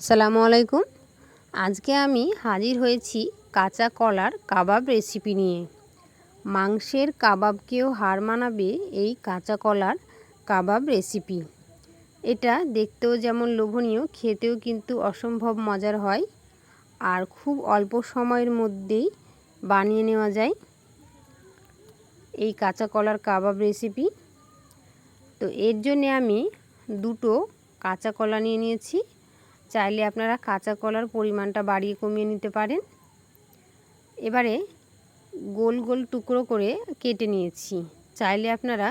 সালামু আলাইকুম। আজকে আমি হাজির হয়েছি কাঁচা কলার কাবাব রেসিপি নিয়ে। মাংসের কাবাবকেও হার মানাবে এই কাঁচা কলার কাবাব রেসিপি এটা দেখতেও যেমন লোভনীয়, খেতেও কিন্তু অসম্ভব মজার হয় আর খুব অল্প সময়ের মধ্যেই বানিয়ে নেওয়া যায় এই কাঁচা কলার কাবাব রেসিপি তো এর জন্যে আমি দুটো কাঁচা কলা নিয়ে নিয়েছি। চাইলে আপনারা কাঁচা কলার পরিমাণটা বাড়িয়ে কমিয়ে নিতে পারেন। এবারে গোল গোল টুকরো করে কেটে নিয়েছি। চাইলে আপনারা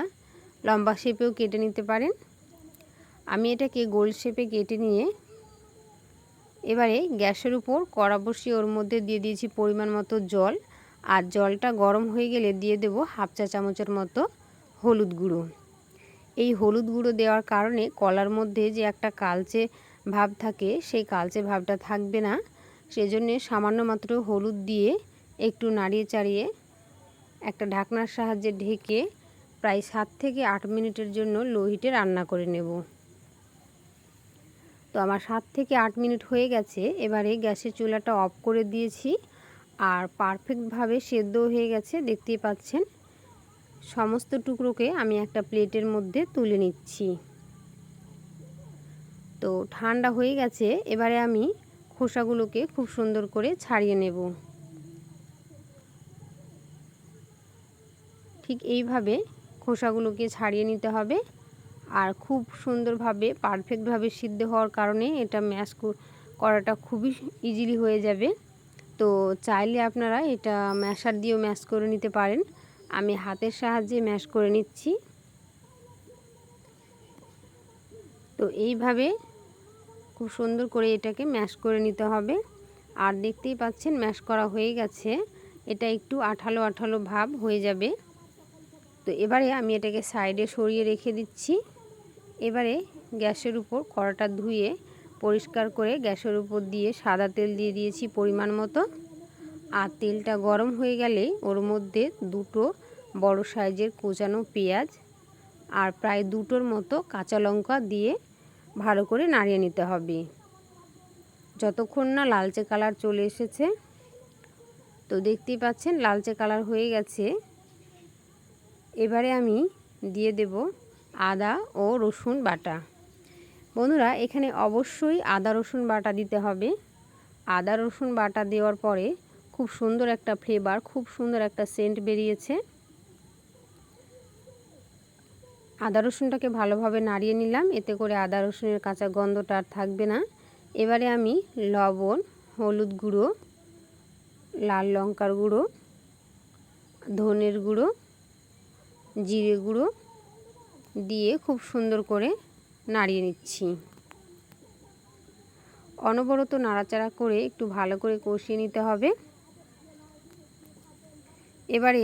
লম্বা শেপেও কেটে নিতে পারেন। আমি এটাকে গোল শেপে কেটে নিয়ে এবারে গ্যাসের উপর কড়া বসিয়ে ওর মধ্যে দিয়ে দিয়েছি পরিমাণ মতো জল। আর জলটা গরম হয়ে গেলে দিয়ে দেব হাফ চা চামচের মতো হলুদ গুঁড়ো। এই হলুদ গুঁড়ো দেওয়ার কারণে কলার মধ্যে যে একটা কালচে ভাব থাকে, সেই কালচে ভাবটা থাকবে না। সেজন্যে সামান্য মাত্র হলুদ দিয়ে একটু নাড়িয়ে চাড়িয়ে একটা ঢাকনার সাহায্যে ঢেকে প্রায় সাত থেকে আট মিনিটের জন্য লো হিটে রান্না করে নেব। তো আমার সাত থেকে আট মিনিট হয়ে গেছে, এবারে গ্যাসের চুলাটা অফ করে দিয়েছি আর পারফেক্টভাবে সেদ্ধ হয়ে গেছে, দেখতেই পাচ্ছেন। সমস্ত টুকরোকে আমি একটা প্লেটের মধ্যে তুলে নিচ্ছি। তো ঠান্ডা হয়ে গেছে, এবারে আমি খোসাগুলোকে খুব সুন্দর করে ছাড়িয়ে নেব। ঠিক এইভাবে খোসাগুলোকে ছাড়িয়ে নিতে হবে আর খুব সুন্দরভাবে, পারফেক্টভাবে সিদ্ধ হওয়ার কারণে এটা ম্যাশ করাটা খুবই ইজিলি হয়ে যাবে। তো চাইলে আপনারা এটা ম্যাশার দিয়েও ম্যাশ করে নিতে পারেন। আমি হাতের সাহায্যে ম্যাশ করে নিচ্ছি। তো এইভাবে খুব সুন্দর করে এটাকে ম্যাশ করে নিতে হবে। আর দেখতেই পাচ্ছেন ম্যাশ করা হয়ে গেছে। এটা একটু আঠালো আঠালো ভাব হয়ে যাবে। তো এবারে আমি এটাকে সাইডে সরিয়ে রেখে দিচ্ছি। এবারে গ্যাসের উপর কড়াটা ধুয়ে পরিষ্কার করে গ্যাসের উপর দিয়ে সাদা তেল দিয়ে দিয়েছি পরিমাণ মতো। আর তেলটা গরম হয়ে গেলে ওর মধ্যে দুটো বড় সাইজের কোচানো পেঁয়াজ আর প্রায় দুটোর মতো কাঁচা লঙ্কা দিয়ে ভালো করে নাড়িয়ে নিতে হবে। যতক্ষণ না লালচে কালার চলে এসেছে, তো দেখতেই পাচ্ছেন লালচে কালার হয়ে গেছে। এবারে আমি দিয়ে দেব আদা ও রসুন বাটা। বন্ধুরা, এখানে অবশ্যই আদা রসুন বাটা দিতে হবে। আদা রসুন বাটা দেওয়ার পরে খুব সুন্দর একটা ফ্লেভার খুব সুন্দর একটা সেন্ট বেরিয়েছে। আদা রসুনটাকে ভালোভাবে নাড়িয়ে নিলাম। এতে করে আদা রসুনের কাঁচা গন্ধটা আর থাকবে না। এবারে আমি লবণ, হলুদ গুঁড়ো, লাল লঙ্কার গুঁড়ো, ধনের গুঁড়ো, জিরে গুঁড়ো দিয়ে খুব সুন্দর করে নাড়িয়ে নিচ্ছি। অনবরত নাড়াচাড়া করে একটু ভালো করে কষিয়ে নিতে হবে। এবারে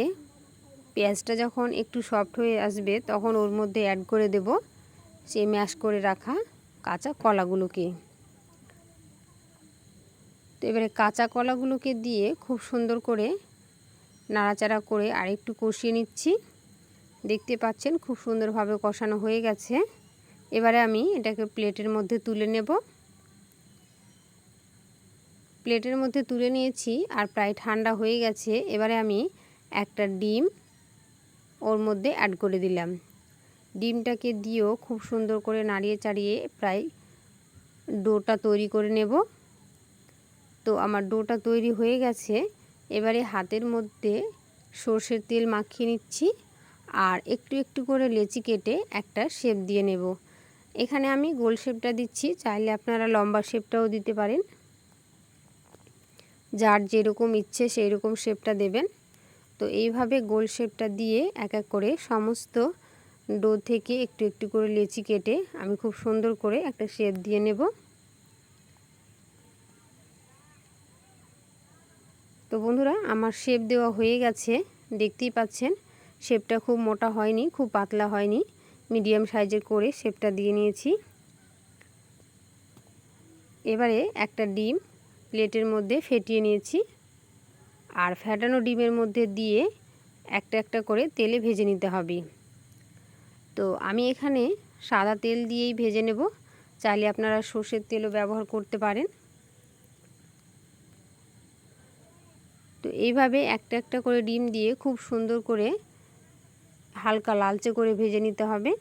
পেঁয়াজটা যখন একটু সফট হয়ে আসবে, তখন ওর মধ্যে অ্যাড করে দেব সেই ম্যাশ করে রাখা কাঁচা কলাগুলোকে। তো এবারে কাঁচা কলাগুলোকে দিয়ে খুব সুন্দর করে নাড়াচাড়া করে আরেকটু কষিয়ে নিচ্ছি। দেখতে পাচ্ছেন খুব সুন্দরভাবে কষানো হয়ে গেছে। এবারে আমি এটাকে প্লেটের মধ্যে তুলে নেব। প্লেটের মধ্যে তুলে নিয়েছি আর প্রায় ঠান্ডা হয়ে গেছে। এবারে আমি একটা ডিম ওর মধ্যে অ্যাড করে দিলাম। ডিমটাকে দিয়েও খুব সুন্দর করে নাড়িয়ে চাড়িয়ে প্রায় ডোটা তৈরি করে নেব। তো আমার ডোটা তৈরি হয়ে গেছে। এবারে হাতের মধ্যে সর্ষের তেল মাখিয়ে নিচ্ছি আর একটু একটু করে লেচি কেটে একটা শেপ দিয়ে নেব। এখানে আমি গোল শেপটা দিচ্ছি, চাইলে আপনারা লম্বা শেপটাও দিতে পারেন। যার যেরকম ইচ্ছে সেই রকম শেপটা দেবেন। তো এইভাবে গোল শেপটা দিয়ে এক এক করে সমস্ত ডো থেকে একটু একটু করে লেচি কেটে আমি খুব সুন্দর করে একটা শেপ দিয়ে নেব। তো বন্ধুরা, আমার শেপ দেওয়া হয়ে গেছে। দেখতেই পাচ্ছেন, শেপটা খুব মোটা হয়নি, খুব পাতলা হয়নি। মিডিয়াম সাইজের করে শেপটা দিয়ে নিয়েছি। এবারে একটা ডিম প্লেটের মধ্যে ফেটিয়ে নিয়েছি। আর ফ্যাটানো ডিমের মধ্যে দিয়ে একটা একটা করে তেলে ভেজে নিতে হবে। তো আমি এখানে সাদা তেল দিয়েই ভেজে নেব। চাইলে আপনারা সর্ষের তেলও ব্যবহার করতে পারেন। তো এইভাবে একটা একটা করে ডিম দিয়ে খুব সুন্দর করে হালকা লালচে করে ভেজে নিতে হবে।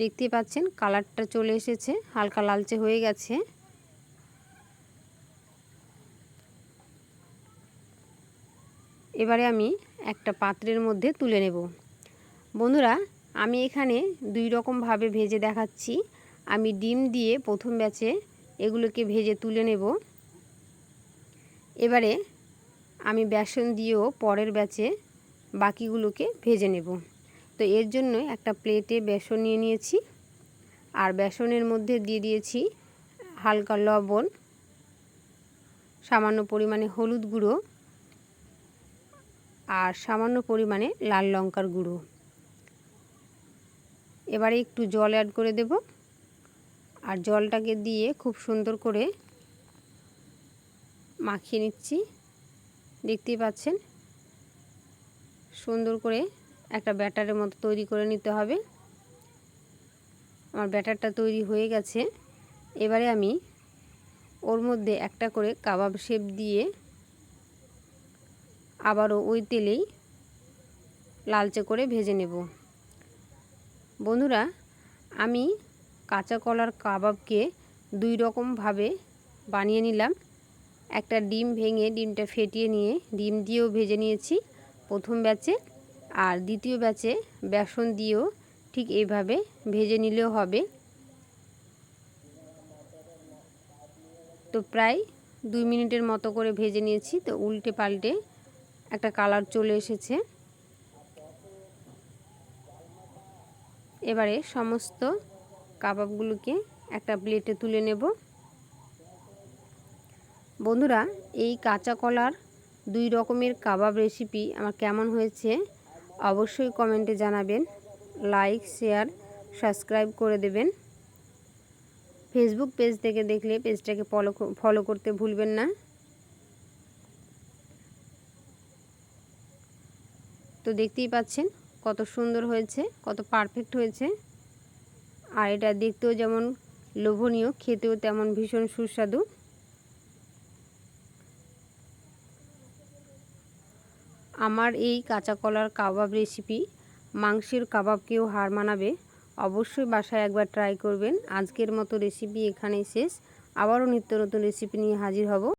দেখতে পাচ্ছেন কালারটা চলে এসেছে, হালকা লালচে হয়ে গেছে। এবারে আমি একটা পাত্রের মধ্যে তুলে নেব। বন্ধুরা, আমি এখানে দুই রকমভাবে ভেজে দেখাচ্ছি। আমি ডিম দিয়ে প্রথম ব্যাচে এগুলোকে ভেজে তুলে নেব। এবারে আমি বেসন দিয়েও পরের ব্যাচে বাকিগুলোকে ভেজে নেব। তো এর জন্য একটা প্লেটে বেসন নিয়ে নিয়েছি। আর বেসনের মধ্যে দিয়ে দিয়েছি হালকা লবণ, সামান্য পরিমাণে হলুদ গুঁড়ো আর সামান্য পরিমাণে লাল লঙ্কার গুঁড়ো। এবারে একটু জল অ্যাড করে দেব। আর জলটাকে দিয়ে খুব সুন্দর করে মাখিয়ে নিচ্ছি। দেখতেই পাচ্ছেন? সুন্দর করে একটা ব্যাটারের মতো তৈরি করে নিতে হবে। আমার ব্যাটারটা তৈরি হয়ে গেছে। এবারে আমি ওর মধ্যে একটা করে কাবাব শেপ দিয়ে আবারও ওই তেলেই লালচে করে ভেজে নেব। বন্ধুরা, আমি কাঁচা কলার কাবাবকে দুই রকমভাবে বানিয়ে নিলাম। একটা ডিম ভেঙে ডিমটা ফেটিয়ে নিয়ে ডিম দিয়েও ভেজে নিয়েছি প্রথম ব্যাচে, আর দ্বিতীয় ব্যাচে বেসন দিয়েও ঠিক এইভাবে ভেজে নিলেও হবে। তো প্রায় দুই মিনিটের মতো করে ভেজে নিয়েছি, তো উল্টে পাল্টে একটা কালার চলে এসেছে। এবারে সমস্ত কাবাবগুলোকে একটা প্লেটে তুলে নেব। বন্ধুরা, এই কাঁচা কলার দুই রকমের কাবাব রেসিপি আমার কেমন হয়েছে অবশ্যই কমেন্টে জানাবেন। লাইক, শেয়ার, সাবস্ক্রাইব করে দেবেন। ফেসবুক পেজ থেকে দেখলে পেজটাকে ফলো ফলো করতে ভুলবেন না। তো দেখতেই পাচ্ছেন কত সুন্দর হয়েছে, কত পারফেক্ট হয়েছে। আর এটা দেখতেও যেমন লোভনীয়, খেতেও তেমন ভীষণ সুস্বাদু। আমার এই কাঁচা কলার কাবাব রেসিপি মাংসের কাবাবকেও হার মানাবে, অবশ্যই বাসায় একবার ট্রাই করবেন। আজকের মতো রেসিপি এখানেই শেষ। আবারও নিত্য নতুন রেসিপি নিয়ে হাজির হব।